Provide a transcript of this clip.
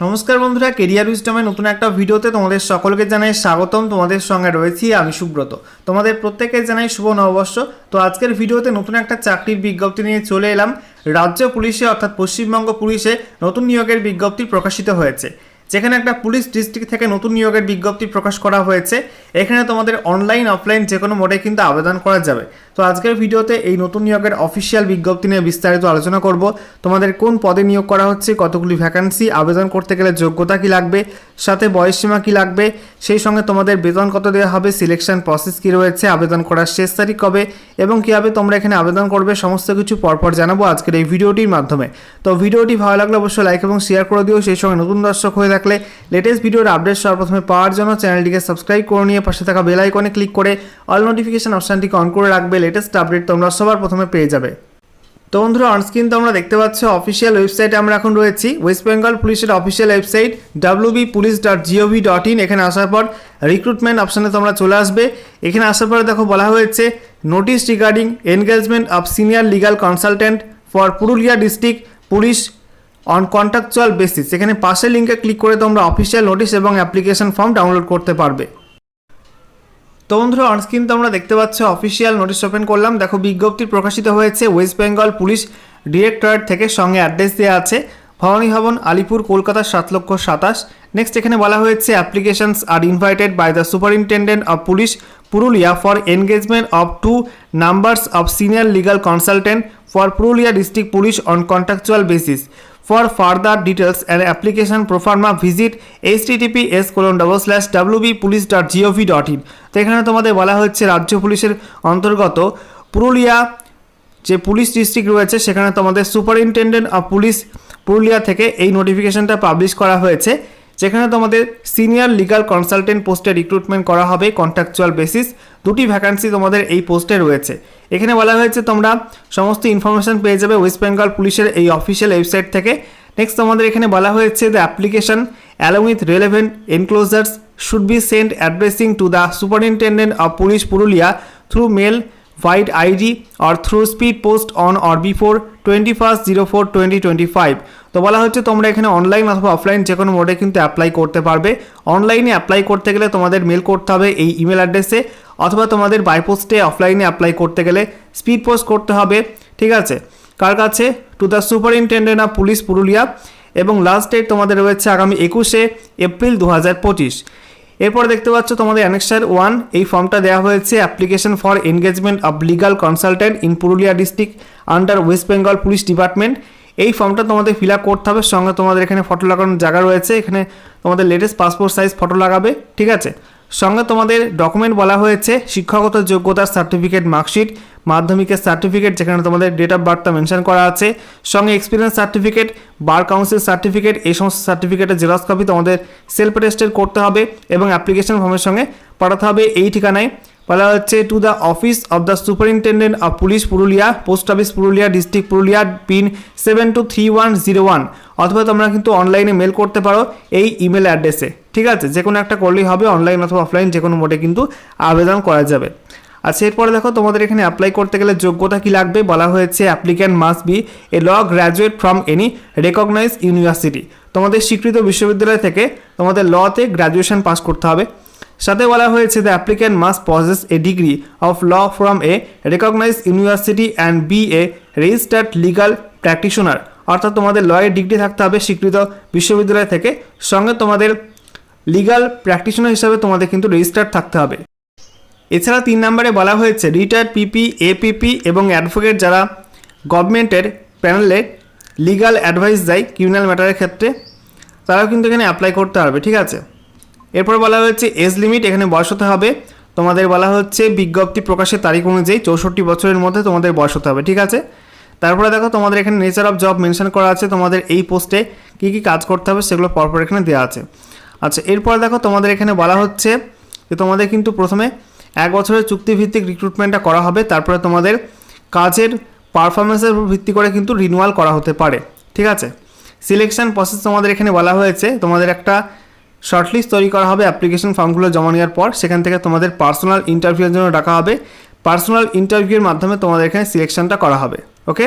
নমস্কার বন্ধুরা কেরিয়ার উইস্টমে নতুন একটা ভিডিওতে তোমাদের সকলকে জানাই স্বাগতম। তোমাদের সঙ্গে রয়েছি আমি সুব্রত। তোমাদের প্রত্যেকে জানাই শুভ নববর্ষ। তো আজকের ভিডিওতে নতুন একটা চাকরির বিজ্ঞপ্তি নিয়ে চলে এলাম। রাজ্য পুলিশে অর্থাৎ পশ্চিমবঙ্গ পুলিশে নতুন নিয়োগের বিজ্ঞপ্তি প্রকাশিত হয়েছে। যেখানে একটা পুলিশ ডিস্ট্রিক্ট থেকে নতুন নিয়োগের বিজ্ঞপ্তি প্রকাশ করা হয়েছে। এখানে তোমাদের অনলাইন অফলাইন যে কোনো মোডে কিন্তু আবেদন করা যাবে। তো আজকের ভিডিওতে এই নতুন নিয়োগের অফিসিয়াল বিজ্ঞপ্তি নিয়ে বিস্তারিত আলোচনা করব। তোমাদের কোন পদে নিয়োগ করা হচ্ছে, কতগুলি ভ্যাকান্সি আবেদন করতে গেলে যোগ্যতা কি লাগবে, সাথে বয়সসীমা কি লাগবে, সেই সঙ্গে তোমাদের বেতন কত দেওয়া হবে সিলেকশন প্রসেস কি রয়েছে, আবেদন করার শেষ তারিখ কবে, এবং কীভাবে তোমরা এখানে আবেদন করবে, সমস্ত কিছু পরপর জানাব আজকের এই ভিডিওটির মাধ্যমে। তো ভিডিওটি ভালো লাগলে অবশ্যই লাইক এবং শেয়ার করে দিও, সেই সঙ্গে নতুন দর্শক হয়ে থাকলে লেটেস্ট ভিডিওর আপডেট সর্বপ্রথমে পাওয়ার জন্য চ্যানেলটিকে সাবস্ক্রাইব করে নিয়ে পাশে থাকা বেল আইকনে ক্লিক করে অল নোটিফিকেশন অপশানটিকে অন করে রাখবে লেটেস্ট আপডেট তোমরা সবার প্রথমে পেয়ে যাবে। তো বন্ধুরা অনস্ক্রিন তোমরা দেখতে পাচ্ছ অফিসিয়াল ওয়েবসাইটে আমরা এখন রয়েছি। ওয়েস্ট বেঙ্গল পুলিশের official website WB police dot gov dot in এখানে আসার পর রিক্রুটমেন্ট অপশানে তোমরা চলে আসবে। এখানে আসার পরে দেখো বলা হয়েছে notice regarding engagement of senior legal consultant for Purulia district police on contractual basis এখানে পাশের লিঙ্কে ক্লিক করে তোমরা অফিসিয়াল নোটিশ এবং অ্যাপ্লিকেশন ফর্ম ডাউনলোড করতে পারবে। তো বন্ধুরা অনস্ক্রিন তোমরা দেখতে পাচ্ছ অফিসিয়াল নোটিশ ওপেন করলাম। দেখো, বিজ্ঞপ্তি প্রকাশিত হয়েছে ওয়েস্ট বেঙ্গল পুলিশ ডিরেক্টরেট থেকে সঙ্গে অ্যাড্রেস দেওয়া আছে। ভবানী ভবন, আলিপুর, কলকাতা, সাত লক্ষ সাতাশ। নেক্সট এখানে বলা হয়েছে applications are invited by the superintendent of police Purulia for engagement of two numbers of senior legal consultant for Purulia district police on contractual basis for further details and application proforma visit H For further details and application proforma, visit https colon double slash wbpolice.gov.in তো এখানে তোমাদের বলা হচ্ছে রাজ্য পুলিশের অন্তর্গত পুরুলিয়া যে police district রয়েছে, সেখানে তোমাদের সুপারিনটেন্ডেন্ট অফ পুলিশ পুরুলিয়া থেকে এই নোটিফিকেশনটা পাবলিশ করা হয়েছে। যেখানে তোমাদের সিনিয়র লিগাল কনসালটেন্ট পোস্টে রিক্রুটমেন্ট করা হবে কন্ট্রাকচুয়াল বেসিস দুটি ভ্যাকান্সি তোমাদের এই পোস্টে রয়েছে। এখানে বলা হয়েছে তোমরা সমস্ত ইনফরমেশন পেয়ে যাবে ওয়েস্ট বেঙ্গল পুলিশের এই অফিসিয়াল ওয়েবসাইট থেকে। নেক্সট তোমাদের এখানে বলা হয়েছে the application along with relevant enclosures should be send addressing to the superintendent of police Purulia through mail white ID or through speed post on or before 21st 04 2025 তো বলা হচ্ছে তোমরা এখানে অনলাইন অথবা অফলাইন যে কোনো মোডে কিন্তু অ্যাপ্লাই করতে পারবে। অনলাইনে অ্যাপ্লাই করতে গেলে তোমাদের মেল করতে হবে এই ইমেল অ্যাড্রেসে অথবা তোমাদের বাই পোস্টে অফলাইনে অ্যাপ্লাই করতে গেলে স্পিড পোস্ট করতে হবে। ঠিক আছে? কার কাছে? To the superintendent of police Purulia. এবং লাস্ট ডেট তোমাদের রয়েছে আগামী একুশে এপ্রিল দু হাজার পঁচিশ। এরপর দেখতে পাচ্ছ তোমাদের অ্যানেক্সার ওয়ান এই ফর্মটা দেওয়া হয়েছে application for engagement of legal consultant in Purulia district under West Bengal police department এই ফর্মটা তোমাদের ফিল আপ করতে হবে, সঙ্গে তোমাদের এখানে ফটো লাগানোর জায়গা রয়েছে, এখানে তোমাদের লেটেস্ট পাসপোর্ট সাইজ ফটো লাগাবে, ঠিক আছে? সঙ্গে তোমাদের ডকুমেন্ট বলা হয়েছে, শিক্ষাগত যোগ্যতার সার্টিফিকেট মার্কশিট মাধ্যমিকের সার্টিফিকেট যেখানে তোমাদের ডেট অফ বার্থটা মেনশন করা আছে, সঙ্গে experience certificate bar council certificate এই সমস্ত সার্টিফিকেটের জেরক্স কপি তোমাদের সেলফ টেস্টেড করতে হবে এবং অ্যাপ্লিকেশন ফর্মের সঙ্গে পাঠাতে হবে। এই ঠিকানায় বলা হচ্ছে to the office of the superintendent of police Purulia post office Purulia district Purulia pin seven two three one zero one অথবা তোমরা কিন্তু অনলাইনে মেল করতে পারো এই ইমেল অ্যাড্রেসে ঠিক আছে? যে কোনো একটা করলেই হবে অনলাইন অথবা অফলাইন যে কোনো মোডে কিন্তু আবেদন করা যাবে। আচ্ছা এরপরে দেখো, তোমাদের এখানে অ্যাপ্লাই করতে গেলে যোগ্যতা কি লাগবে? বলা হয়েছে applicant must be a law graduate from any recognise university তোমাদের স্বীকৃত বিশ্ববিদ্যালয় থেকে তোমাদের লতে গ্র্যাজুয়েশন পাস করতে হবে। সাথে বলা হয়েছে the applicant must possess a degree of law from a recognise university and be a registered legal practitioner অর্থাৎ তোমাদের লয়ের ডিগ্রি থাকতে হবে স্বীকৃত বিশ্ববিদ্যালয় থেকে। সঙ্গে তোমাদের লিগাল প্র্যাকটিশনার হিসাবে তোমাদের কিন্তু রেজিস্টার্ড থাকতে হবে। এছাড়া তিন নম্বরে বলা হয়েছে রিটায়ার্ড পিপি এপিপি এবং অ্যাডভোকেট যারা গভর্নমেন্টের প্যানেলে লিগাল অ্যাডভাইস দেয় ক্রিমিনাল ম্যাটারের ক্ষেত্রে, তারাও কিন্তু এখানে অ্যাপ্লাই করতে পারবে, ঠিক আছে? এরপর বলা হয়েছে এজ লিমিট এখানে বয়স হতে হবে। তোমাদের বলা হচ্ছে, বিজ্ঞপ্তি প্রকাশের তারিখ অনুযায়ী চৌষট্টি বছরের মধ্যে তোমাদের বয়স হতে হবে, ঠিক আছে? তারপরে দেখো, তোমাদের এখানে নেচার অফ জব মেনশন করা আছে, তোমাদের এই পোস্টে কী কী কাজ করতে হবে সেগুলো পরপর এখানে দেওয়া আছে। আচ্ছা এরপর দেখো, তোমাদের এখানে বলা হচ্ছে যে তোমাদের কিন্তু প্রথমে এক বছরের চুক্তিভিত্তিক রিক্রুটমেন্টটা করা হবে, তারপরে তোমাদের কাজের পারফরমেন্সের উপর ভিত্তি করে কিন্তু রিনিউয়াল করা হতে পারে, ঠিক আছে? সিলেকশন প্রসেস তোমাদের এখানে বলা হয়েছে, তোমাদের একটা শর্টলিস্ট তৈরি করা হবে অ্যাপ্লিকেশন ফর্মগুলো জমা নেওয়ার পর, সেখান থেকে তোমাদের পার্সোনাল ইন্টারভিউয়ের জন্য ডাকা হবে। পার্সোনাল ইন্টারভিউয়ের মাধ্যমে তোমাদের এখানে সিলেকশনটা করা হবে ওকে